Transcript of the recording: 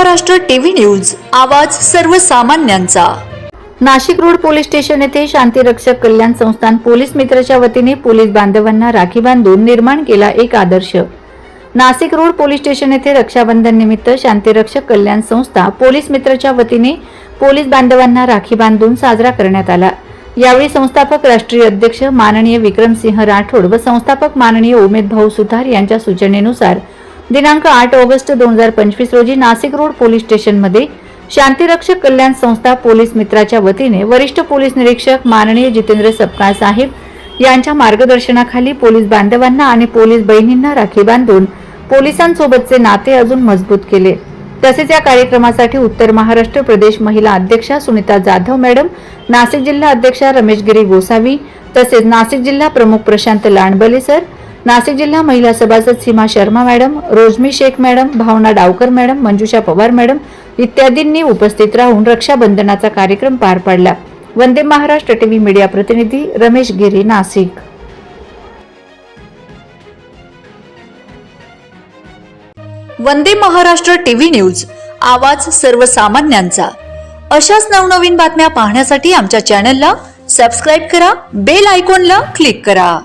Maharashtra TV news आवाज सर्वसामान्यांचा. Nashik road police station येथे शांतीरक्षक कल्याण संस्थान पोलीस मित्राच्या वतीने पोलीस बांधवांना राखी बांधून निर्माण केला एक आदर्श. नाशिक रोड पोलीस स्टेशन येथे रक्षाबंधन निमित्त शांतीरक्षक कल्याण संस्था पोलीस मित्राच्या वतीने पोलीस बांधवांना राखी बांधून साजरा करण्यात आला. यावेळी संस्थापक राष्ट्रीय अध्यक्ष माननीय विक्रमसिंह राठोड व संस्थापक माननीय उमेद भाऊ सुतार यांच्या सूचनेनुसार दिनांक आठ ऑगस्ट दोन हजार पंचवीस रोजी नाशिक रोड पोलीस स्टेशनमध्ये शांतीरक्षक कल्याण संस्था पोलीस मित्राच्या वतीने वरिष्ठ पोलीस निरीक्षक माननीय जितेंद्र सपकाळ साहेब यांच्या मार्गदर्शनाखाली पोलीस बांधवांना आणि पोलीस बहिणींना राखी बांधून पोलिसांसोबतचे नाते अजून मजबूत केले. तसेच या कार्यक्रमासाठी उत्तर महाराष्ट्र प्रदेश महिला अध्यक्षा सुनीता जाधव मॅडम नाशिक जिल्हा अध्यक्षा रमेश गिरी गोसावी तसेच नाशिक जिल्हा प्रमुख प्रशांत लांडबले सर नाशिक जिल्हा महिला सभासद Seema Sharma madam रोजमी Shaikh madam Bhavana Davkar madam Manjusha Pawar madam इत्यादींनी उपस्थित राहून रक्षाबंधनाचा कार्यक्रम पार पाडला. वंदे महाराष्ट्र टीव्ही मीडिया प्रतिनिधी रमेश गिरी नाशिक. वंदे महाराष्ट्र टीव्ही न्यूज आवाज सर्वसामान्यांचा. अशाच नवनवीन बातम्या पाहण्यासाठी आमच्या चॅनलला सबस्क्राईब करा बेल आयकॉनला क्लिक करा.